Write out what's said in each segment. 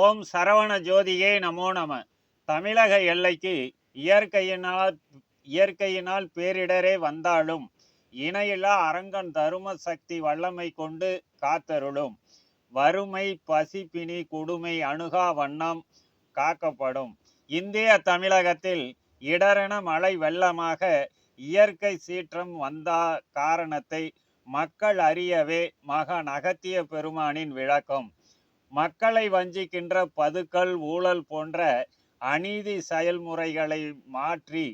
ஓம் சரவண ஜோதியே நமோ நம. தமிழக எல்லைக்கு இயற்கையினால் இயற்கையினால் பேரிடரே வந்தாலும் இணையிலா அரங்கன் தரும சக்தி வல்லமை கொண்டு காத்தருளும். வறுமை பசிப்பினி கொடுமை அணுகா வண்ணம் காக்கப்படும். இந்திய தமிழகத்தில் இடரென மழை வெள்ளமாக இயற்கை சீற்றம் வந்தா காரணத்தை மக்கள் அறியவே மகன் அகத்திய பெருமானின் விளக்கம். மக்களை வஞ்சிக்கின்ற பதுக்கல் ஊழல் போன்ற அநீதி செயல்முறைகளை மாற்றி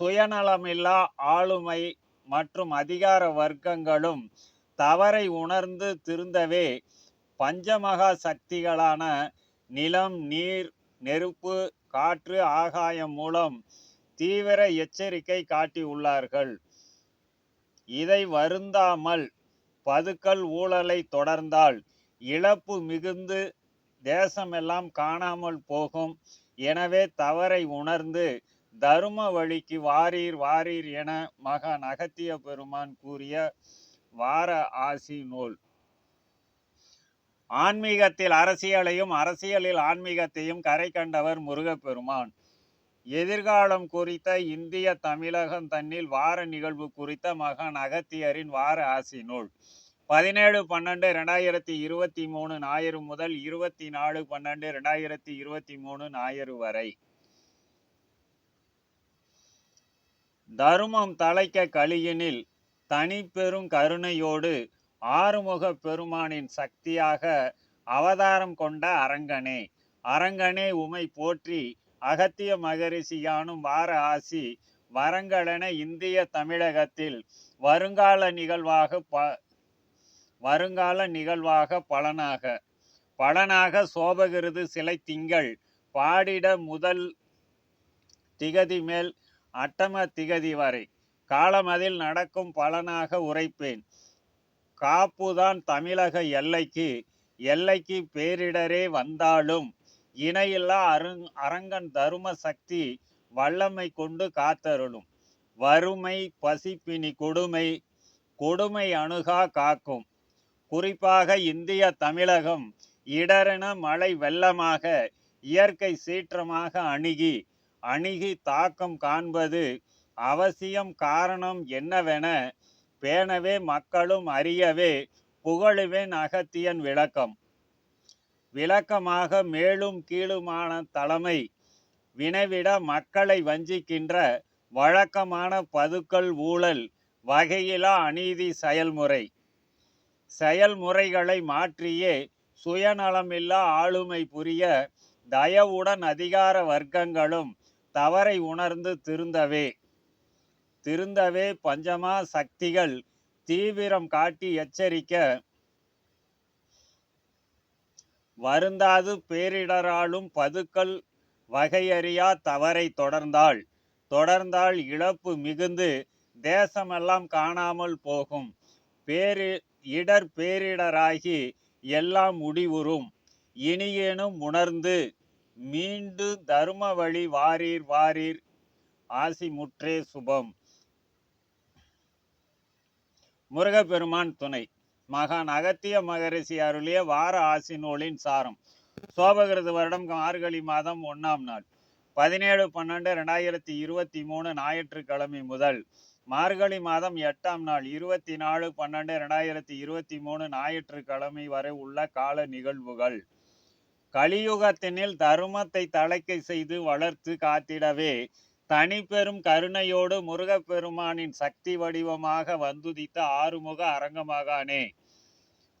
சுயநலமில்லா ஆளுமை மற்றும் அதிகார வர்க்கங்களும் தவறை உணர்ந்து திருந்தவே பஞ்சமகா சக்திகளான நிலம் நீர் நெருப்பு காற்று ஆகாயம் மூலம் தீவிர எச்சரிக்கை காட்டியுள்ளார்கள் இதை வருந்தாமல் பதுக்கல் ஊழலை தொடர்ந்தால் இழப்பு மிகுந்து தேசமெல்லாம் காணாமல் போகும். எனவே தவறை உணர்ந்து தரும வழிக்கு வாரீர் வாரீர் என மகான் அகத்திய பெருமான் கூறிய வார ஆசி நூல். ஆன்மீகத்தில் அரசியலையும் அரசியலில் ஆன்மீகத்தையும் கரை கண்டவர் முருகப்பெருமான். எதிர்காலம் குறித்த இந்திய தமிழகம் தன்னில் வார நிகழ்வு குறித்த மகான் அகத்தியரின் வார ஆசி நூல். பதினேழு பன்னெண்டு ரெண்டாயிரத்தி இருபத்தி மூணு ஞாயிறு முதல் இருபத்தி நாலு பன்னெண்டு ரெண்டாயிரத்தி இருபத்தி மூணு ஞாயிறு வரை. தருமம் தலைக்க கலியினில் தனிப்பெரும் கருணையோடு ஆறுமுக பெருமானின் சக்தியாக அவதாரம் கொண்ட அரங்கனே. அரங்கனே உமை போற்றி அகத்திய மகரிஷியானும் வார ஆசி வரங்களென இந்திய தமிழகத்தில் வருங்கால நிகழ்வாக ப வருங்கால நிகழ்வாக பலனாக. பலனாக சோபகிருது சிலை திங்கள். பாடிட முதல் திகதி மேல் அட்டம திகதி வரை. காலமதில் நடக்கும் பலனாக உரைப்பேன். காப்புதான் தமிழக எல்லைக்கு. எல்லைக்கு பேரிடரே வந்தாலும் இணையில்லா அருங் அரங்கன் தரும சக்தி வல்லமை கொண்டு காத்தருளும். வறுமை பசிப்பினி கொடுமை கொடுமை அணுகா காக்கும். குறிப்பாக இந்திய தமிழகம் இடரென மழை வெள்ளமாக இயற்கை சீற்றமாக அணுகி அணுகி தாக்கம் காண்பது அவசியம் காரணம் என்னவென பேணவே மக்களும் அறியவே புகழுவேன் அகத்தியன் விளக்கம். விளக்கமாக மேலும் கீழுமான தலைமை வினைவிட மக்களை வஞ்சிக்கின்ற வழக்கமான பதுக்கல் ஊழல் வகையிலா அநீதி செயல்முறை. செயல்முறைகளை மாற்றியே சுயநலமில்லா ஆளுமை புரிய தயவுடன் அதிகார வர்க்கங்களும் தவறை உணர்ந்து திருந்தவே. திருந்தவே பஞ்சமா சக்திகள் தீவிரம் காட்டி எச்சரிக்க வருந்தாது பேரிடராலும் பதுக்கல் வகையறியா தவறை தொடர்ந்தால் தொடர்ந்தால் இழப்பு மிகுந்து தேசமெல்லாம் காணாமல் போகும். பேரி இடர் பேரிடராகி எல்லாம் முடிவுறும். இனியேனும் உணர்ந்து மீண்டு தரும வழி வாரீர் வாரீர். ஆசி முற்றே சுபம். முருகப்பெருமான் துணை. மகான் அகத்திய மகரிஷி அருளிய வார ஆசி நூலின் சாரம். சோபகிருது வருடம் மார்கழி மாதம் ஒன்றாம் நாள். பதினேழு பன்னெண்டு ரெண்டாயிரத்தி இருபத்தி மூணு ஞாயிற்றுக்கிழமை முதல் மார்கழி மாதம் எட்டாம் நாள் இருபத்தி நாலு பன்னெண்டு ரெண்டாயிரத்தி இருபத்தி மூணு ஞாயிற்றுக்கிழமை வரை உள்ள கால நிகழ்வுகள். கலியுகத்தினில் தருமத்தை தலைக்கை செய்து வளர்த்து காத்திடவே தனிப்பெரும் கருணையோடு முருகப்பெருமானின் சக்தி வடிவமாக வந்துதித்த ஆறுமுக அரங்கமாகானே.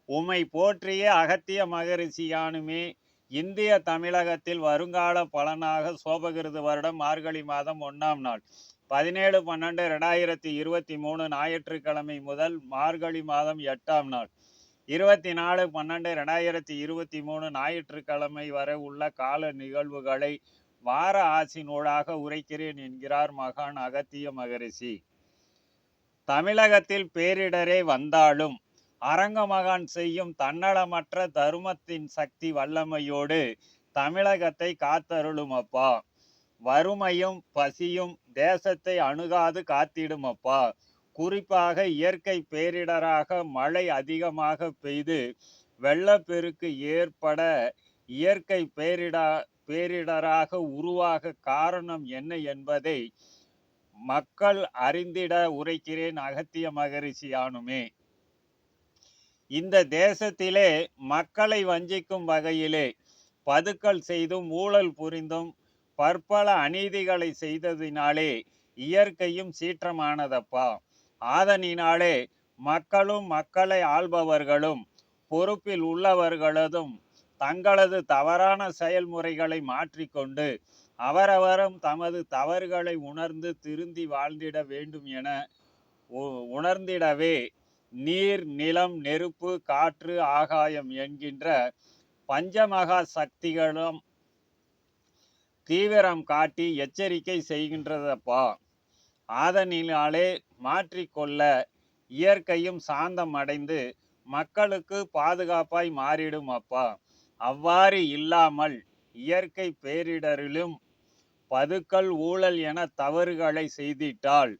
உம்மை போற்றிய அகத்திய மகரிஷியானுமே இந்திய தமிழகத்தில் வருங்கால பலனாக சோபகிருது வருடம் மார்கழி மாதம் ஒன்றாம் நாள். பதினேழு பன்னெண்டு ரெண்டாயிரத்தி இருபத்தி மூணு ஞாயிற்றுக்கிழமை முதல் மார்கழி மாதம் எட்டாம் நாள். இருபத்தி நாலு பன்னெண்டு ரெண்டாயிரத்தி இருபத்தி மூணு ஞாயிற்றுக்கிழமை வரை உள்ள கால நிகழ்வுகளை வார ஆசி நூலாக உரைக்கிறேன் என்கிறார் மகான் அகத்திய மகரிஷி. தமிழகத்தில் பேரிடரே வந்தாலும் அரங்கமகான் செய்யும் தன்னலமற்ற தருமத்தின் சக்தி வல்லமையோடு தமிழகத்தை காத்தருளும் அப்பா வறுமையும் பசியும் தேசத்தை அணுகாது காத்திடும் அப்பா குறிப்பாக இயற்கை பேரிடராக மழை அதிகமாக பெய்து வெள்ளப்பெருக்கு ஏற்பட இயற்கை பேரிடா பேரிடராக உருவாக காரணம் என்ன என்பதை மக்கள் அறிந்திட உரைக்கிறேன் அகத்திய மகரிஷி ஆணுமே இந்த தேசத்திலே மக்களை வஞ்சிக்கும் வகையிலே பதுக்கல் செய்தும் ஊழல் புரிந்தும் பற்பல அநீதிகளை செய்ததினாலே இயற்கையும் சீற்றமானதப்பா. ஆதனினாலே மக்களும் மக்களை ஆள்பவர்களும் பொறுப்பில் உள்ளவர்களதும் தங்களது தவறான செயல்முறைகளை மாற்றிக்கொண்டு அவரவரும் தமது தவறுகளை உணர்ந்து திருந்தி வாழ்ந்திட வேண்டும் என உ- உணர்ந்திடவே நீர் நிலம் நெருப்பு காற்று ஆகாயம் என்கின்ற பஞ்சமகா சக்திகளும் தீவிரம் காட்டி எச்சரிக்கை செய்கின்றதப்பா? ஆதனினாலே மாற்றிக்கொள்ள இயற்கையும் சாந்தம் அடைந்து மக்களுக்கு பாதுகாப்பாய் மாறிடும் அப்பா. அவ்வாறு இல்லாமல் இயற்கை பேரிடரிலும் பதுக்கல் ஊழல் என தவறுகளை செய்திட்டால்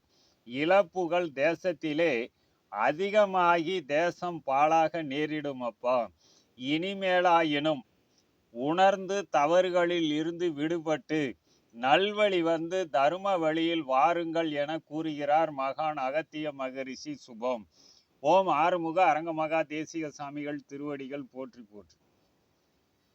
இழப்புகள் தேசத்திலே அதிகமாகி தேசம் பாழாக நேரிடும் அப்பா இனிமேலாயினும் உணர்ந்து தவறுகளில் இருந்து விடுபட்டு நல்வழி வந்து தரும வழியில் வாருங்கள் என கூறுகிறார் மகான் அகத்திய மகரிஷி சுபம். ஓம் ஆறுமுக அரங்கமகா தேசிக சாமிகள் திருவடிகள் போற்றி போற்றி.